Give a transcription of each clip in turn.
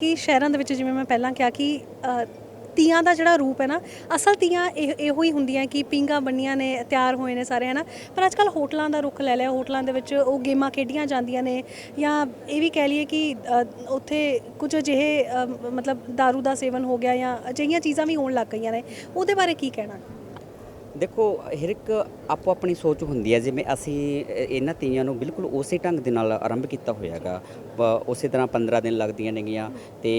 ਕਿ ਸ਼ਹਿਰਾਂ ਦੇ ਵਿੱਚ ਜਿਵੇਂ ਮੈਂ ਪਹਿਲਾਂ ਕਿਹਾ ਕਿ ਤੀਆਂ ਦਾ ਜਿਹੜਾ ਰੂਪ ਹੈ ਨਾ, ਅਸਲ ਤੀਆਂ ਇਹ, ਇਹੋ ਹੀ ਹੁੰਦੀਆਂ ਕਿ ਪਿੰਗਾ ਬੰਨੀਆਂ ਨੇ, ਤਿਆਰ ਹੋਏ ਨੇ ਸਾਰੇ, ਹਨਾ? ਪਰ ਅੱਜ ਕੱਲ ਹੋਟਲਾਂ ਦਾ ਰੁਖ ਲੈ ਲਿਆ, ਹੋਟਲਾਂ ਦੇ ਵਿੱਚ ਉਹ ਗੇਮਾਂ ਖੇਡੀਆਂ ਜਾਂਦੀਆਂ ਨੇ, ਜਾਂ ਇਹ ਵੀ ਕਹਿ ਲਈਏ ਕਿ ਉੱਥੇ ਕੁਝ ਅਜਿਹੇ ਮਤਲਬ दारू ਦਾ ਸੇਵਨ ਹੋ ਗਿਆ ਜਾਂ ਅਜਿਹੀਆਂ ਚੀਜ਼ਾਂ ਵੀ ਹੋਣ ਲੱਗ ਗਈਆਂ ਨੇ, ਉਹਦੇ ਬਾਰੇ ਕੀ ਕਹਿਣਾ? ਦੇਖੋ, ਹਰ ਇੱਕ ਆਪੋ ਆਪਣੀ ਸੋਚ ਹੁੰਦੀ ਹੈ, ਜਿਵੇਂ ਅਸੀਂ ਇਹਨਾਂ ਤੀਆਂ ਨੂੰ ਬਿਲਕੁਲ ਉਸੇ ਢੰਗ ਦੇ ਨਾਲ ਆਰੰਭ ਕੀਤਾ ਹੋਇਆਗਾ ਉਸੇ ਤਰ੍ਹਾਂ 15 ਦਿਨ ਲੱਗਦੀਆਂ ਨੇਗੀਆਂ ਤੇ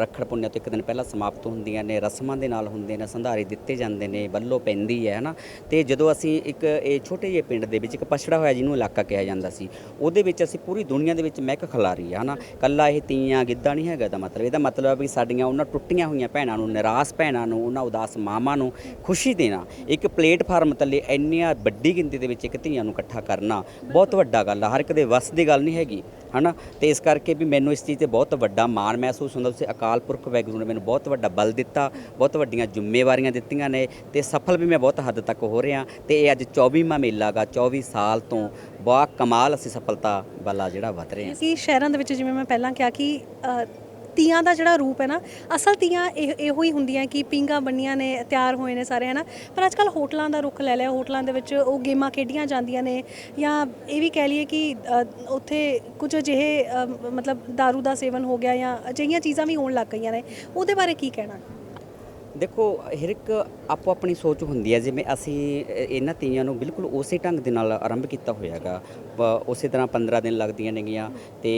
ਰੱਖੜ ਪੁੰਨਿਆ ਤੋਂ ਇੱਕ ਦਿਨ ਪਹਿਲਾਂ ਸਮਾਪਤ ਹੁੰਦੀਆਂ ਨੇ, ਰਸਮਾਂ ਦੇ ਨਾਲ ਹੁੰਦੇ ਨੇ, ਸੰਧਾਰੇ ਦਿੱਤੇ ਜਾਂਦੇ ਨੇ ਵੱਲੋਂ ਪੈਂਦੀ ਹੈ, ਹਨਾ। ਤੇ ਜਦੋਂ ਅਸੀਂ ਇੱਕ, ਇਹ ਛੋਟੇ ਜਿਹੇ ਪਿੰਡ ਦੇ ਵਿੱਚ ਇੱਕ ਪਛੜਾ ਹੋਇਆ ਜਿਹਨੂੰ ਇਲਾਕਾ ਕਿਹਾ ਜਾਂਦਾ ਸੀ, ਉਹਦੇ ਵਿੱਚ ਅਸੀਂ ਪੂਰੀ ਦੁਨੀਆ ਦੇ ਵਿੱਚ ਮਹਿਕ ਖਿਲਾਰੀ ਹੈ ਹਨਾ। ਕੱਲਾ ਇਹ ਤੀਆਂ ਗਿੱਧਾ ਨਹੀਂ ਹੈਗਾ ਦਾ ਮਤਲਬ। ਇਹਦਾ ਮਤਲਬ ਹੈ ਵੀ ਸਾਡੀਆਂ ਉਹਨਾਂ ਟੁੱਟੀਆਂ ਹੋਈਆਂ ਭੈਣਾਂ ਨੂੰ, ਨਿਰਾਸ਼ ਭੈਣਾਂ ਨੂੰ, ਉਹਨਾਂ ਉਦਾਸ ਮਾਵਾਂ ਨੂੰ ਖੁਸ਼ੀ ਦੇਣਾ। ਇੱਕ ਪਲੇਟਫਾਰਮ ਥੱਲੇ ਇੰਨੀਆਂ ਵੱਡੀ ਗਿਣਤੀ ਦੇ ਵਿੱਚ ਇੱਕ ਧੀਆਂ ਨੂੰ ਇਕੱਠਾ ਕਰਨਾ ਬਹੁਤ ਵੱਡਾ ਗੱਲ ਆ, ਹਰ ਇੱਕ ਦੇ ਵੱਸ ਦੀ ਗੱਲ ਨਹੀਂ ਹੈਗੀ, ਹਨਾ? ਤੇ ਇਸ ਕਰਕੇ ਵੀ ਮੈਨੂੰ ਇਸ ਚੀਜ਼ ਤੇ ਬਹੁਤ ਵੱਡਾ ਮਾਣ ਮਹਿਸੂਸ ਹੁੰਦਾ ਉਸੇ ਅਕਾਲ ਪੁਰਖ ਵਾਹਿਗੁਰੂ ਨੇ ਮੈਨੂੰ ਬਹੁਤ ਵੱਡਾ ਬਲ ਦਿੱਤਾ, ਬਹੁਤ ਵੱਡੀਆਂ ਜ਼ਿੰਮੇਵਾਰੀਆਂ ਦਿੱਤੀਆਂ ਨੇ ਤੇ ਸਫਲ ਵੀ ਮੈਂ ਬਹੁਤ ਹੱਦ ਤੱਕ ਹੋ ਰਿਹਾ ਤੇ ਇਹ ਅੱਜ 24ਵਾਂ ਮੇਲਾ ਗਾ 24 ਸਾਲ ਤੋਂ ਬਾ ਕਮਾਲ ਅਸੀਂ ਸਫਲਤਾ ਵਾਲਾ ਜਿਹੜਾ ਵਧ ਰਹੇ। ਹਾਂ ਕਿ ਸ਼ਹਿਰਾਂ ਦੇ ਵਿੱਚ ਜਿਵੇਂ ਮੈਂ ਪਹਿਲਾਂ ਕਿਹਾ ਕਿ ਤੀਆਂ ਦਾ ਜਿਹੜਾ ਰੂਪ ਹੈ ਨਾ, ਅਸਲ ਤੀਆਂ ਇਹ ਇਹੋ ਹੀ ਹੁੰਦੀਆਂ ਕਿ ਪਿੰਗਾ ਬੰਨੀਆਂ ਨੇ, ਤਿਆਰ ਹੋਏ ਨੇ ਸਾਰੇ, ਹਨਾ? ਪਰ ਅੱਜ ਕੱਲ ਹੋਟਲਾਂ ਦਾ ਰੁਖ ਲੈ ਲਿਆ, ਹੋਟਲਾਂ ਦੇ ਵਿੱਚ ਉਹ ਗੇਮਾਂ ਖੇਡੀਆਂ ਜਾਂਦੀਆਂ ਨੇ, ਜਾਂ ਇਹ ਵੀ ਕਹਿ ਲਈਏ ਕਿ ਉੱਥੇ ਕੁਝ ਅਜਿਹੇ ਮਤਲਬ दारू ਦਾ ਸੇਵਨ ਹੋ ਗਿਆ ਜਾਂ ਅਜਿਹੀਆਂ ਚੀਜ਼ਾਂ ਵੀ ਹੋਣ ਲੱਗ ਗਈਆਂ ਨੇ, ਉਹਦੇ ਬਾਰੇ ਕੀ ਕਹਿਣਾ? ਦੇਖੋ, ਹਰ ਇੱਕ ਆਪੋ ਆਪਣੀ ਸੋਚ ਹੁੰਦੀ ਹੈ। ਜਿਵੇਂ ਅਸੀਂ ਇਹਨਾਂ ਤੀਆਂ ਨੂੰ ਬਿਲਕੁਲ ਉਸੇ ਢੰਗ ਦੇ ਨਾਲ ਆਰੰਭ ਕੀਤਾ ਹੋਇਆਗਾ ਉਸੇ ਤਰ੍ਹਾਂ 15 ਦਿਨ ਲੱਗਦੀਆਂ ਨੇਗੀਆਂ ਤੇ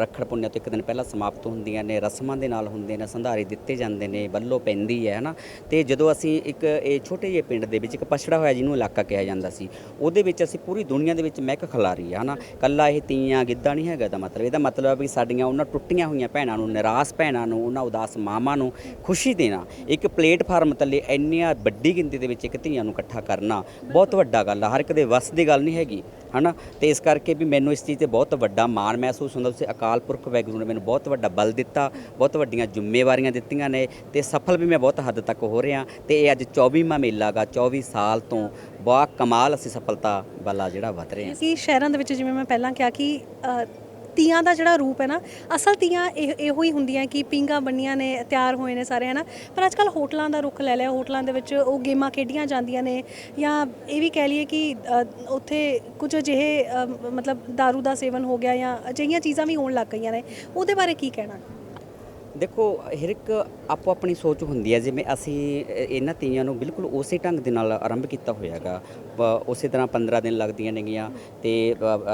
ਰੱਖੜ ਪੁੰਨਿਆ ਤੋਂ ਇੱਕ ਦਿਨ ਪਹਿਲਾਂ ਸਮਾਪਤ ਹੁੰਦੀਆਂ ਨੇ, ਰਸਮਾਂ ਦੇ ਨਾਲ ਹੁੰਦੇ ਨੇ, ਸੰਧਾਰੇ ਦਿੱਤੇ ਜਾਂਦੇ ਨੇ ਵੱਲੋਂ ਪੈਂਦੀ ਹੈ, ਹਨਾ? ਤੇ ਜਦੋਂ ਅਸੀਂ ਇੱਕ, ਇਹ ਛੋਟੇ ਜਿਹੇ ਪਿੰਡ ਦੇ ਵਿੱਚ ਇੱਕ ਪਛੜਾ ਹੋਇਆ ਜਿਹਨੂੰ ਇਲਾਕਾ ਕਿਹਾ ਜਾਂਦਾ ਸੀ, ਉਹਦੇ ਵਿੱਚ ਅਸੀਂ ਪੂਰੀ ਦੁਨੀਆ ਦੇ ਵਿੱਚ ਮਹਿਕ ਖਿਲਾਰੀ ਹੈ, ਹਨਾ? ਕੱਲਾ ਇਹ ਤੀਆਂ ਗਿੱਧਾ ਨਹੀਂ ਹੈਗਾ ਦਾ ਮਤਲਬ। ਇਹਦਾ ਮਤਲਬ ਹੈ ਵੀ ਸਾਡੀਆਂ ਉਹਨਾਂ ਟੁੱਟੀਆਂ ਹੋਈਆਂ ਭੈਣਾਂ ਨੂੰ, ਨਿਰਾਸ਼ ਭੈਣਾਂ ਨੂੰ, ਉਹਨਾਂ ਉਦਾਸ ਮਾਵਾਂ ਨੂੰ ਖੁਸ਼ੀ ਦੇਣਾ। ਇੱਕ ਇੱਕ ਪਲੇਟਫਾਰਮ ਥੱਲੇ ਇੰਨੀਆਂ ਵੱਡੀ ਗਿਣਤੀ ਦੇ ਵਿੱਚ ਇੱਕ ਧੀਆਂ ਨੂੰ ਇਕੱਠਾ ਕਰਨਾ ਬਹੁਤ ਵੱਡਾ ਗੱਲ ਆ, ਹਰ ਇੱਕ ਦੇ ਵੱਸ ਦੀ ਗੱਲ ਨਹੀਂ ਹੈਗੀ, ਹਨਾ? ਤੇ ਇਸ ਕਰਕੇ ਵੀ ਮੈਨੂੰ ਇਸ ਚੀਜ਼ ਤੇ ਬਹੁਤ ਵੱਡਾ ਮਾਣ ਮਹਿਸੂਸ ਹੁੰਦਾ ਉਸੇ ਅਕਾਲ ਪੁਰਖ ਵਾਹਿਗੁਰੂ ਨੇ ਮੈਨੂੰ ਬਹੁਤ ਵੱਡਾ ਬਲ ਦਿੱਤਾ, ਬਹੁਤ ਵੱਡੀਆਂ ਜ਼ਿੰਮੇਵਾਰੀਆਂ ਦਿੱਤੀਆਂ ਨੇ ਤੇ ਸਫਲ ਵੀ ਮੈਂ ਬਹੁਤ ਹੱਦ ਤੱਕ ਹੋ ਰਿਹਾ ਤੇ ਇਹ ਅੱਜ 24ਵਾਂ ਮੇਲਾ ਗਾ 24 ਸਾਲ ਤੋਂ ਬਾ ਕਮਾਲ ਅਸੀਂ ਸਫਲਤਾ ਵਾਲਾ ਜਿਹੜਾ ਵਧ ਰਹੇ। ਹਾਂ ਕਿ ਸ਼ਹਿਰਾਂ ਦੇ ਵਿੱਚ ਜਿਵੇਂ ਮੈਂ ਪਹਿਲਾਂ ਕਿਹਾ ਕਿ ਤੀਆਂ ਦਾ ਜਿਹੜਾ ਰੂਪ ਹੈ ਨਾ, ਅਸਲ ਤੀਆਂ ਇਹ, ਇਹੋ ਹੀ ਹੁੰਦੀਆਂ ਕਿ ਪਿੰਗਾ ਬੰਨੀਆਂ ਨੇ, ਤਿਆਰ ਹੋਏ ਨੇ ਸਾਰੇ, ਹਨਾ। ਪਰ ਅੱਜ ਕੱਲ ਹੋਟਲਾਂ ਦਾ ਰੁਖ ਲੈ ਲਿਆ, ਹੋਟਲਾਂ ਦੇ ਵਿੱਚ ਉਹ ਗੇਮਾਂ ਖੇਡੀਆਂ ਜਾਂਦੀਆਂ ਨੇ, ਜਾਂ ਇਹ ਵੀ ਕਹਿ ਲਈਏ ਕਿ ਉੱਥੇ ਕੁਝ ਅਜਿਹੇ ਮਤਲਬ दारू ਦਾ ਸੇਵਨ ਹੋ ਗਿਆ ਜਾਂ ਅਜਿਹੀਆਂ ਚੀਜ਼ਾਂ ਵੀ ਹੋਣ ਲੱਗ ਗਈਆਂ ਨੇ, ਉਹਦੇ ਬਾਰੇ ਕੀ ਕਹਿਣਾ? ਦੇਖੋ, ਹਰ ਇੱਕ ਆਪੋ ਆਪਣੀ ਸੋਚ ਹੁੰਦੀ ਹੈ, ਜਿਵੇਂ ਅਸੀਂ ਇਹਨਾਂ ਤੀਆਂ ਨੂੰ ਬਿਲਕੁਲ ਉਸੇ ਢੰਗ ਦੇ ਨਾਲ ਆਰੰਭ ਕੀਤਾ ਹੋਇਆਗਾ ਉਸੇ ਤਰ੍ਹਾਂ 15 ਦਿਨ ਲੱਗਦੀਆਂ ਨੇਗੀਆਂ ਤੇ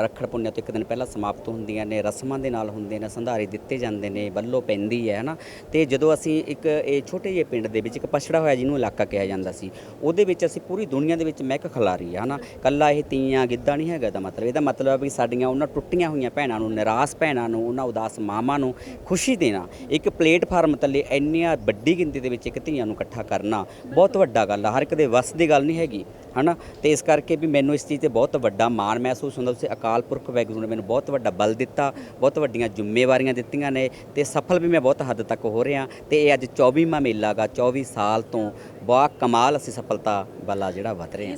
ਰੱਖੜ ਪੁੰਨਿਆ ਤੋਂ ਇੱਕ ਦਿਨ ਪਹਿਲਾਂ ਸਮਾਪਤ ਹੁੰਦੀਆਂ ਨੇ, ਰਸਮਾਂ ਦੇ ਨਾਲ ਹੁੰਦੇ ਨੇ, ਸੰਧਾਰੇ ਦਿੱਤੇ ਜਾਂਦੇ ਨੇ, ਬੱਲੋ ਪੈਂਦੀ ਹੈ, ਹਨਾ। ਤੇ ਜਦੋਂ ਅਸੀਂ ਇੱਕ, ਇਹ ਛੋਟੇ ਜਿਹੇ ਪਿੰਡ ਦੇ ਵਿੱਚ ਇੱਕ ਪਛੜਾ ਹੋਇਆ ਜਿਹਨੂੰ ਇਲਾਕਾ ਕਿਹਾ ਜਾਂਦਾ ਸੀ, ਉਹਦੇ ਵਿੱਚ ਅਸੀਂ ਪੂਰੀ ਦੁਨੀਆ ਦੇ ਵਿੱਚ ਮਹਿਕ ਖਿਲਾਰੀ ਹੈ ਹਨਾ। ਕੱਲਾ ਇਹ ਤੀਆਂ ਗਿੱਧਾ ਨਹੀਂ ਹੈਗਾ ਦਾ ਮਤਲਬ। ਇਹਦਾ ਮਤਲਬ ਹੈ ਵੀ ਸਾਡੀਆਂ ਉਹਨਾਂ ਟੁੱਟੀਆਂ ਹੋਈਆਂ ਭੈਣਾਂ ਨੂੰ, ਨਿਰਾਸ਼ ਭੈਣਾਂ ਨੂੰ, ਉਹਨਾਂ ਉਦਾਸ ਮਾਵਾਂ ਨੂੰ ਖੁਸ਼ੀ ਦੇਣਾ। ਇੱਕ ਪਲੇਟਫਾਰਮ ਥੱਲੇ ਇੰਨੀਆਂ ਵੱਡੀ ਗਿਣਤੀ ਦੇ ਵਿੱਚ ਇੱਕ ਧੀਆਂ ਨੂੰ ਇਕੱਠਾ ਕਰਨਾ ਬਹੁਤ ਵੱਡਾ ਗੱਲ ਆ, ਹਰ ਇੱਕ ਦੇ ਵੱਸ ਦੀ ਗੱਲ ਨਹੀਂ ਹੈਗੀ, ਹਨਾ? ਤੇ ਇਸ ਕਰਕੇ ਵੀ ਮੈਨੂੰ ਇਸ ਚੀਜ਼ ਤੇ ਬਹੁਤ ਵੱਡਾ ਮਾਣ ਮਹਿਸੂਸ ਹੁੰਦਾ ਉਸੇ ਅਕਾਲ ਪੁਰਖ ਵਾਹਿਗੁਰੂ ਨੇ ਮੈਨੂੰ ਬਹੁਤ ਵੱਡਾ ਬਲ ਦਿੱਤਾ, ਬਹੁਤ ਵੱਡੀਆਂ ਜ਼ਿੰਮੇਵਾਰੀਆਂ ਦਿੱਤੀਆਂ ਨੇ ਤੇ ਸਫਲ ਵੀ ਮੈਂ ਬਹੁਤ ਹੱਦ ਤੱਕ ਹੋ ਰਿਹਾ ਤੇ ਇਹ ਅੱਜ 24ਵਾਂ ਮੇਲਾ ਗਾ 24 ਸਾਲ ਤੋਂ ਬਾ ਕਮਾਲ ਅਸੀਂ ਸਫਲਤਾ ਵਾਲਾ ਜਿਹੜਾ ਵਧ ਰਹੇ। ਹਾਂ